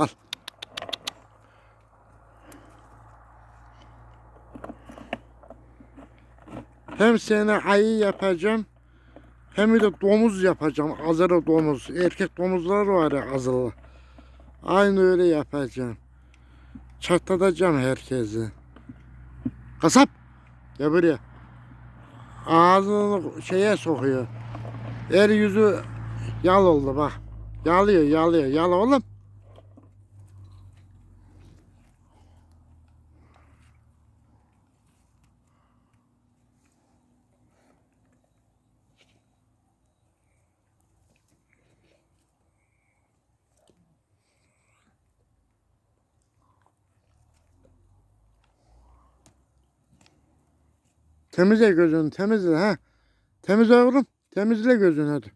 Al. Hem seni ayı yapacağım hem de domuz yapacağım. Azılı domuz. Erkek domuzlar var ya azılı. Aynı öyle yapacağım. Çatlatacağım herkesi. Kasap. Gel buraya. Ağzını şeye sokuyor. El yüzü yal oldu bak. Yalıyor yalıyor. Yal oğlum. Temizle gözünü temizle ha. Temizle oğlum. Temizle gözünü hadi.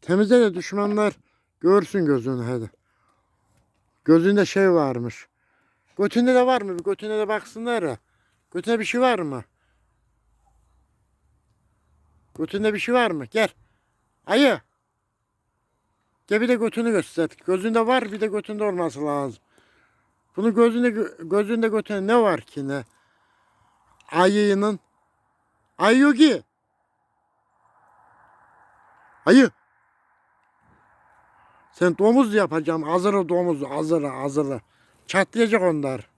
Temizle de düşmanlar görsün gözünü hadi. Gözünde şey varmış. Götünde de var mı? Bir götüne de baksınlar ya. Götüne bir şey var mı? Götünde bir şey var mı? Gel. Ayı. Gel bir de götünü göster. Gözünde var bir de götünde olması lazım. Bunun gözünde gözünde götünde ne var ki ne? Ayının Ayı yok ki. Ayı. Sen domuz yapacağım. Hazırı domuz. Hazırı hazırı. Çatlayacak onlar.